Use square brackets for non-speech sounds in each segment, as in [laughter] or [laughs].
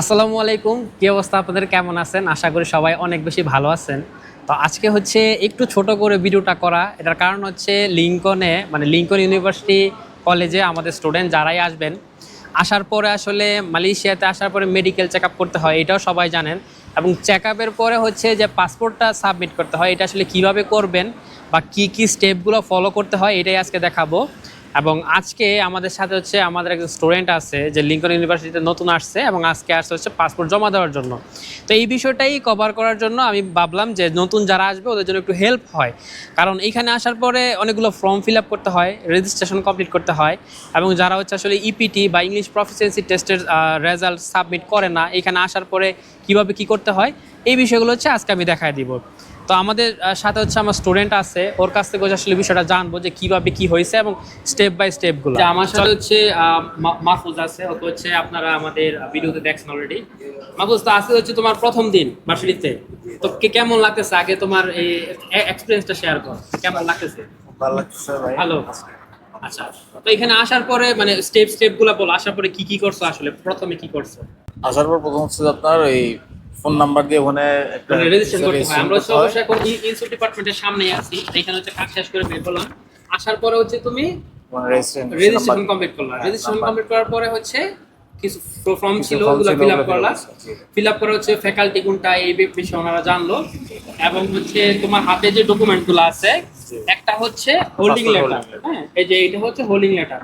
আসসালামু আলাইকুম। কি অবস্থা আপনাদের? কেমন আছেন? আশা করি সবাই অনেক বেশি ভালো আছেন। তো আজকে হচ্ছে একটু ছোট করে ভিডিওটা করা। এটার কারণ হচ্ছে লিঙ্কনে মানে লিঙ্কন ইউনিভার্সিটি কলেজে আমাদের স্টুডেন্ট যারাই আসবেন, আসার পরে আসলে মালয়েশিয়াতে আসার পরে মেডিকেল চেক করতে হয়, এটাও সবাই জানেন। এবং চেক পরে হচ্ছে যে পাসপোর্টটা সাবমিট করতে হয়, এটা আসলে কীভাবে করবেন বা কি কি স্টেপগুলো ফলো করতে হয়, এটাই আজকে দেখাবো। এবং আজকে আমাদের সাথে হচ্ছে আমাদের একজন স্টুডেন্ট আছে যে লিঙ্কন ইউনিভার্সিটিতে নতুন আসছে এবং আজকে আসছে হচ্ছে পাসপোর্ট জমা দেওয়ার জন্য। তো এই বিষয়টাই কভার করার জন্য আমি ভাবলাম যে নতুন যারা আসবে ওদের জন্য একটু হেল্প হয়। কারণ এইখানে আসার পরে অনেকগুলো ফর্ম ফিল আপ করতে হয় রেজিস্ট্রেশন কমপ্লিট করতে হয় এবং যারা হচ্ছে আসলে ইপিটি বা ইংলিশ প্রফিসিয়েন্সি টেস্টের রেজাল্ট সাবমিট করে না, এখানে আসার পরে কীভাবে কি করতে হয়, এই বিষয়গুলো হচ্ছে আজকে আমি দেখায় দিব। তো আমাদের সাথে হচ্ছে আমার স্টুডেন্ট আছে। ওর কাছ থেকে আসলে বিষয়টা জানব যে কীভাবে কি হয়েছে এবং স্টেপ বাই স্টেপগুলো আমার সাথে হচ্ছে মাহফুজ আছে। ওকে হচ্ছে আপনারা আমাদের ভিডিওতে দেখছেন অলরেডি মাহফুজ তো আজকে হচ্ছে তোমার প্রথম দিন ভার্সিটিতে তো কে- কেমন লাগতেছে? আগে তোমার এই এক্সপিরিয়েন্সটা শেয়ার কর। কেমন লাগতেছে? ভালো লাগতেছে ভাই। ভালো। আচ্ছা তো এখানে আসার পরে মানে স্টেপ স্টেপগুলো বলো। আসার পরে কি কি করছ আসলে? প্রথমে কি করছ? আসার পর প্রথম হচ্ছে আপনার এই ফোন নাম্বার দিয়ে ওখানে রেজিস্ট্রেশন করতে হয়। আমরা করতে হয়। অবশ্যই ডিপার্টমেন্টের সামনে আছি। এখানে হচ্ছে কাজ শেষ করে বের করলাম। আসার পরে হচ্ছে তুমি মানে রেজিস্ট্রেশন কমপ্লিট করলা। হ্যাঁ, রেজিস্ট্রেশন কমপ্লিট করার পরে হচ্ছে কিছু ফর্ম ছিল ওগুলো ফিল আপ ওগুলো করলা। fill up ফিল আপ করে হচ্ছে ফ্যাকাল্টি কোনটা এই বিষয়ে ওনারা জানলো। এবং হচ্ছে তোমার হাতে যে ডকুমেন্টগুলো আছে একটা হচ্ছে হোল্ডিং লেটার হ্যাঁ এই যে এটা হচ্ছে হোল্ডিং লেটার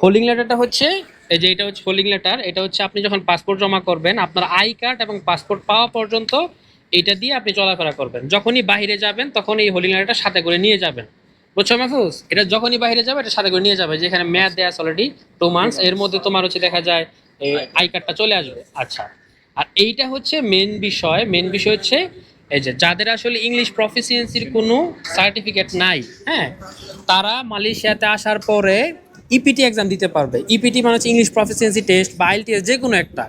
হোল্ডিং লেটারটা হচ্ছে এই যে এটা হচ্ছে হোল্ডিং লেটার এটা হচ্ছে আপনি যখন পাসপোর্ট জমা করবেন, আপনার আই কার্ড এবং পাসপোর্ট পাওয়া পর্যন্ত এটা দিয়ে আপনি চলাফেরা করবেন। যখনই বাইরে যাবেন তখন এই হোল্ডিং লেটারটা সাথে করে নিয়ে যাবেন। বুঝছ মাহফুজ? এটা যখনই বাইরে যাবে, এটা সাথে করে নিয়ে যাবে। যেখানে মেয়াদ দেয়া আছে অলরেডি টু মান্থস এর মধ্যে তোমার হচ্ছে দেখা যায়, এই আই কার্ডটা চলে আসবে। আচ্ছা আর এইটা হচ্ছে মেন বিষয়। মেন বিষয় হচ্ছে, এই যে যাদের আসলে ইংলিশ প্রফিসিয়েন্সির কোনো সার্টিফিকেট নাই হ্যাঁ তারা মালয়েশিয়াতে আসার পরে ইপিটি এক্সাম দিতে পারবে। ইপিটি মানে হচ্ছে ইংলিশ প্রফিসিয়েন্সি টেস্ট বা আইএলটিএস যে কোনো একটা।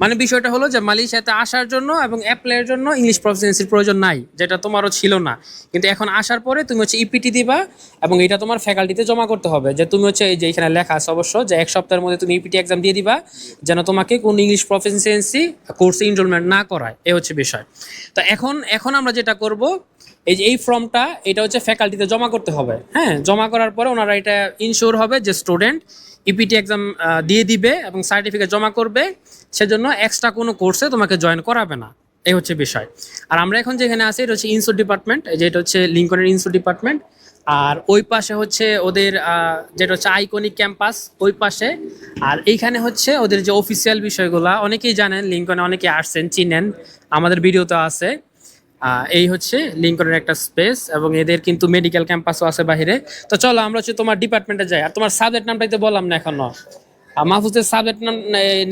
মানে বিষয়টা হলো যে মালয়েশিয়াতে আসার জন্য এবং অ্যাপ্লাইয়ের জন্য ইংলিশ প্রফিসিয়েন্সির প্রয়োজন নাই, যেটা তোমারও ছিল না। কিন্তু এখন আসার পরে তুমি হচ্ছে ইপিটি দিবা এবং এটা তোমার ফ্যাকাল্টিতে জমা করতে হবে। যে তুমি হচ্ছে এই যে এখানে লেখা আছে অবশ্য যে এক সপ্তাহের মধ্যে তুমি ইপিটি এক্সাম দিয়ে দিবা, যেন তোমাকে কোন ইংলিশ প্রফিসিয়েন্সি কোর্সে এনরোলমেন্ট না করায়। এ হচ্ছে বিষয়। তো এখন এখন আমরা যেটা করব এই যে এই ফর্মটা, এটা হচ্ছে ফ্যাকাল্টিতে জমা করতে হবে। হ্যাঁ জমা করার পরে ওনারা এটা ইনশোর হবে যে স্টুডেন্ট ইপিটি এক্সাম দিয়ে দিবে এবং সার্টিফিকেট জমা করবে, সেজন্য এক্সট্রা কোনো কোর্সে তোমাকে জয়েন করাবে না। এই হচ্ছে বিষয়। আর আমরা এখন যেখানে আছি, এটা হচ্ছে ইনস্টিটিউট ডিপার্টমেন্ট যেটা হচ্ছে লিঙ্কনের ইনস্টিটিউট ডিপার্টমেন্ট আর ওই পাশে হচ্ছে ওদের যেটা হচ্ছে আইকনিক ক্যাম্পাস ওই পাশে। আর এইখানে হচ্ছে ওদের যে অফিসিয়াল বিষয়গুলো, অনেকেই জানেন লিঙ্কনে অনেকে আসছেন, চিনেন, আমাদের ভিডিওতে আছে। এই হচ্ছে লিঙ্কনের একটা স্পেস এবং এদের কিন্তু মেডিকেল ক্যাম্পাসও আছে বাইরে তো চলো আমরা হচ্ছে তোমার ডিপার্টমেন্টে যাই। আর তোমার সাবজেক্ট নামটাই তো বললাম না এখনও। মাহফুজের সাবজেক্ট নাম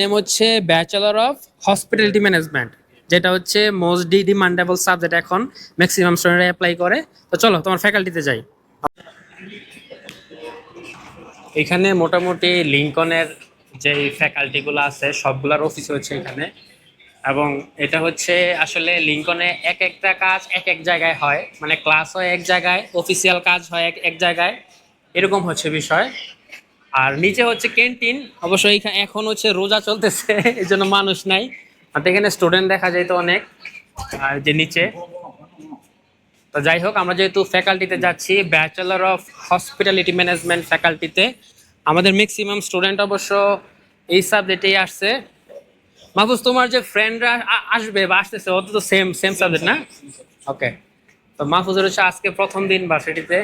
নেম হচ্ছে ব্যাচেলর অফ হসপিটালিটি ম্যানেজমেন্ট যেটা হচ্ছে মোস্ট ডি ডিমান্ডেবল সাবজেক্ট এখন ম্যাক্সিমাম স্টুডেন্টরা অ্যাপ্লাই করে। তো চলো তোমার ফ্যাকাল্টিতে যাই। এখানে মোটামুটি লিঙ্কনের যে ফ্যাকাল্টিগুলো আছে, সবগুলোর অফিস হচ্ছে এখানে। এবং এটা হচ্ছে আসলে লিঙ্কনে এক একটা কাজ এক এক জায়গায় হয়। মানে ক্লাস হয় এক জায়গায় অফিসিয়াল কাজ হয় এক এক জায়গায়। এরকম হচ্ছে বিষয়। আর নিচে হচ্ছে ক্যান্টিন অবশ্যই এখানে এখন হচ্ছে রোজা চলতেছে [laughs] এই জন্য মানুষ নাই। আর এখানে স্টুডেন্ট দেখা যায় তো অনেক, আর যে নিচে। তো যাই হোক, আমরা যেহেতু ফ্যাকাল্টিতে যাচ্ছি ব্যাচেলর অফ হসপিটালিটি ম্যানেজমেন্ট ফ্যাকাল্টিতে আমাদের ম্যাক্সিমাম স্টুডেন্ট অবশ্য এই সাবজেক্টেই আসছে। মাহফুজ তোমার যে ফ্রেন্ডরা আসবে বা আসতেছে ওদের তো সেম সেম সাবজেক্ট না? ওকে তো মাহফুজের হচ্ছে আজকে প্রথম দিন ভার্সিটিতে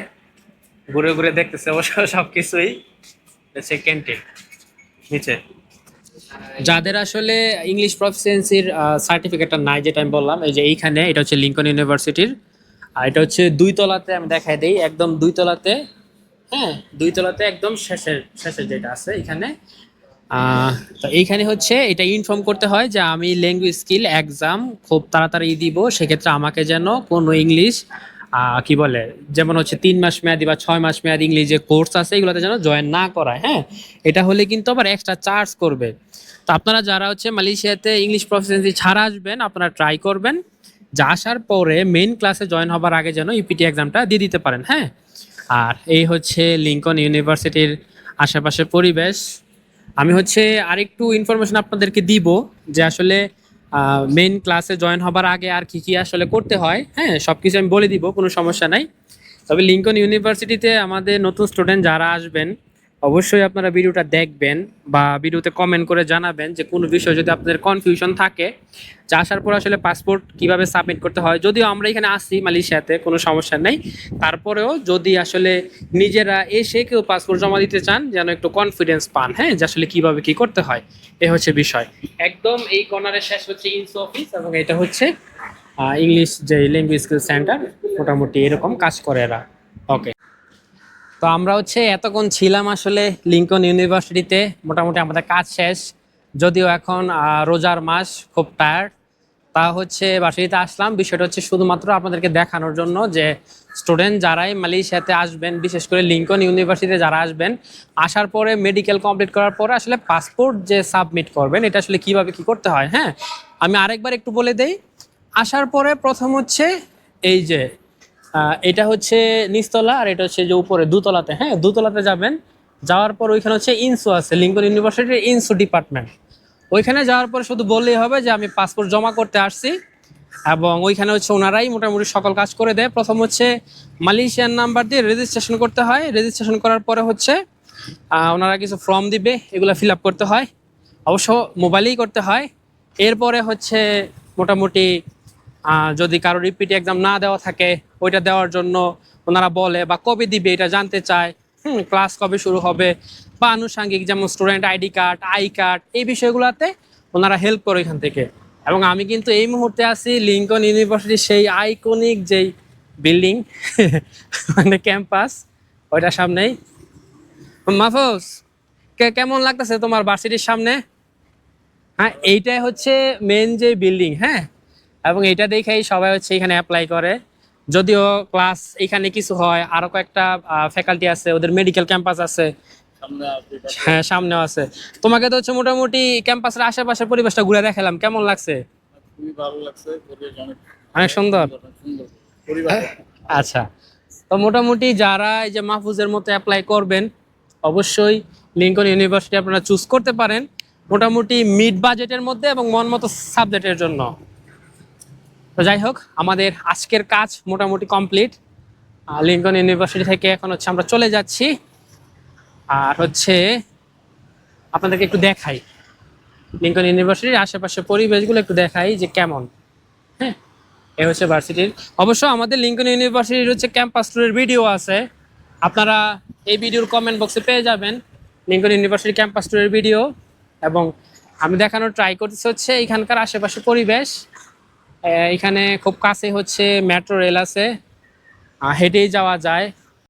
ঘুরে ঘুরে দেখতেছে অবশ্য সব কিছুই। হচ্ছে ক্যান্টিন নিচে। যাদের আসলে ইংলিশ প্রফিসিয়েন্সির সার্টিফিকেটটা নাই যেটা আমি বললাম এই যে এইখানে এটা হচ্ছে লিঙ্কন ইউনিভার্সিটির আর এটা হচ্ছে দুই তলাতে আমি দেখাই দিই একদম দুই তলাতে হ্যাঁ দুই তলাতে একদম শেষের শেষের যেটা আছে এখানে। তো এইখানে হচ্ছে এটা ইনফর্ম করতে হয় যে আমি ল্যাঙ্গুয়েজ স্কিল এক্সাম খুব তাড়াতাড়ি দিব, সেক্ষেত্রে আমাকে যেন কোনো ইংলিশ কি বলে, যেমন হচ্ছে তিন মাস মেয়াদি বা ছয় মাস মেয়াদি ইংলিশ যে কোর্স আছে, এগুলোতে যেন জয়েন না করায় হ্যাঁ? এটা হলে কিন্তু আবার এক্সট্রা চার্জ করবে। তো আপনারা যারা হচ্ছে মালয়েশিয়াতে ইংলিশ প্রফিসিয়েন্সি ছাড়া আসবেন, আপনারা ট্রাই করবেন। যা আসার পরে মেন ক্লাসে জয়েন হবার আগে যেন ইপিটি এক্সামটা দিয়ে দিতে পারেন হ্যাঁ? আর এই হচ্ছে লিঙ্কন ইউনিভার্সিটির আশেপাশের পরিবেশ। আমি হচ্ছে আরেকটু ইনফরমেশন আপনাদেরকে দিব যে আসলে মেইন ক্লাসে জয়েন হবার আগে আর কী কী আসলে করতে হয়। হ্যাঁ সব কিছু আমি বলে দিব, কোনো সমস্যা নাই। তবে লিঙ্কন ইউনিভার্সিটিতে আমাদের নতুন স্টুডেন্ট যারা আসবেন অবশ্যই আপনারা ভিডিওটা দেখবেন বা ভিডিওতে কমেন্ট করে জানাবেন যে কোনো বিষয় যদি আপনাদের কনফিউশন থাকে। যে আসার পর আসলে পাসপোর্ট কীভাবে সাবমিট করতে হয়। যদিও আমরা এখানে আসি মালয়েশিয়াতে, কোনো সমস্যা নেই। তারপরেও যদি আসলে নিজেরা এসে কেউ পাসপোর্ট জমা দিতে চান, যেন একটু কনফিডেন্স পান হ্যাঁ যে আসলে কীভাবে কি করতে হয়, এ হচ্ছে বিষয়। একদম এই কর্নারের শেষ হচ্ছে ইনসো অফিস এবং এটা হচ্ছে ইংলিশ যে ল্যাঙ্গুয়েজ স্কিল সেন্টার মোটামুটি এরকম কাজ করে এরা। ওকে তো আমরা হচ্ছে এতক্ষণ ছিলাম আসলে লিঙ্কন ইউনিভার্সিটিতে। মোটামুটি আমাদের কাজ শেষ। যদিও এখন রোজার মাস, খুব টায়ার্ড তা হচ্ছে বাসাইতে আসলাম। বিষয়টা হচ্ছে শুধুমাত্র আপনাদেরকে দেখানোর জন্য যে স্টুডেন্ট যারাই মালয়েশিয়াতে আসবেন, বিশেষ করে লিঙ্কন ইউনিভার্সিটিতে যারা আসবেন, আসার পরে মেডিকেল কমপ্লিট করার পরে আসলে পাসপোর্ট যে সাবমিট করবেন, এটা আসলে কীভাবে কি করতে হয় হ্যাঁ? আমি আরেকবার একটু বলে দেই। আসার পরে প্রথম হচ্ছে এই যে এটা হচ্ছে নিচতলা আর এটা হচ্ছে যে উপরে দুতলাতে হ্যাঁ? দুতলাতে যাবেন, যাওয়ার পর ওইখানে হচ্ছে ইনসু আছে লিঙ্কন ইউনিভার্সিটির ইনসু ডিপার্টমেন্ট ওইখানে যাওয়ার পর শুধু বললেই হবে যে আমি পাসপোর্ট জমা করতে আসছি এবং ওইখানে হচ্ছে ওনারাই মোটামুটি সকল কাজ করে দেয়। প্রথম হচ্ছে মালয়েশিয়ান নাম্বার দিয়ে রেজিস্ট্রেশন করতে হয়। রেজিস্ট্রেশন করার পরে হচ্ছে ওনারা কিছু ফর্ম দিবে, এগুলো ফিল আপ করতে হয়। অবশ্য মোবাইলেই করতে হয়। এরপরে হচ্ছে মোটামুটি যদি কারও রিপিট এক্সাম না দেওয়া থাকে, ওইটা দেওয়ার জন্য ওনারা বলে বা কবে দিবে, এটা জানতে চায়। হুম ক্লাস কবে শুরু হবে? বা আনুষাঙ্গিক যেমন student ID card I card এই বিষয়গুলোতে ওনারা হেল্প করে এখান থেকে। এবং আমি কিন্তু এই মুহূর্তে আছি লিঙ্কন ইউনিভার্সিটির সেই আইকনিক যেই বিল্ডিং [laughs] মানে ক্যাম্পাস ওইটার সামনেই। মাহফুজ কেমন লাগতেছে তোমার ভার্সিটির সামনে? হ্যাঁ এইটাই হচ্ছে মেন যে বিল্ডিং হ্যাঁ? এবং এটা দেখেই সবাই হচ্ছে এখানে অ্যাপ্লাই করে। যদিও ক্লাস এখানে কিছু হয় আরও কয়েকটা ফ্যাকাল্টি আছে ওদের মেডিকেল ক্যাম্পাস আছে। হ্যাঁ সামনেও আছে। তোমাকে তো হচ্ছে মোটামুটি ক্যাম্পাসের আশেপাশের পরিবেশটা ঘুরে দেখালাম। কেমন লাগছে? অনেক সুন্দর। আচ্ছা। তো মোটামুটি যারা এই যে মাহফুজের মতো অ্যাপ্লাই করবেন অবশ্যই লিঙ্কন ইউনিভার্সিটি আপনারা চুজ করতে পারেন। মোটামুটি মিড বাজেটের মধ্যে এবং মন মতো সাবজেক্টের জন্য। তো যাই হোক, আমাদের আজকের কাজ মোটামুটি কমপ্লিট লিঙ্কন ইউনিভার্সিটি থেকে এখন হচ্ছে আমরা চলে যাচ্ছি। আর হচ্ছে আপনাদেরকে একটু দেখাই। লিঙ্কন ইউনিভার্সিটির আশেপাশে পরিবেশগুলো একটু দেখাই যে কেমন। হ্যাঁ এ হচ্ছে ভার্সিটির অবশ্য আমাদের লিঙ্কন ইউনিভার্সিটির হচ্ছে ক্যাম্পাস ট্যুরের ভিডিও আছে। আপনারা এই ভিডিওর কমেন্ট বক্সে পেয়ে যাবেন লিঙ্কন ইউনিভার্সিটি ক্যাম্পাস ট্যুরের ভিডিও এবং আমি দেখানোর ট্রাই করতেছি হচ্ছে এখানকার আশেপাশে পরিবেশ। এখানে খুব কাছে হচ্ছে মেট্রো রেল আছে। হেঁটেই যাওয়া যায়।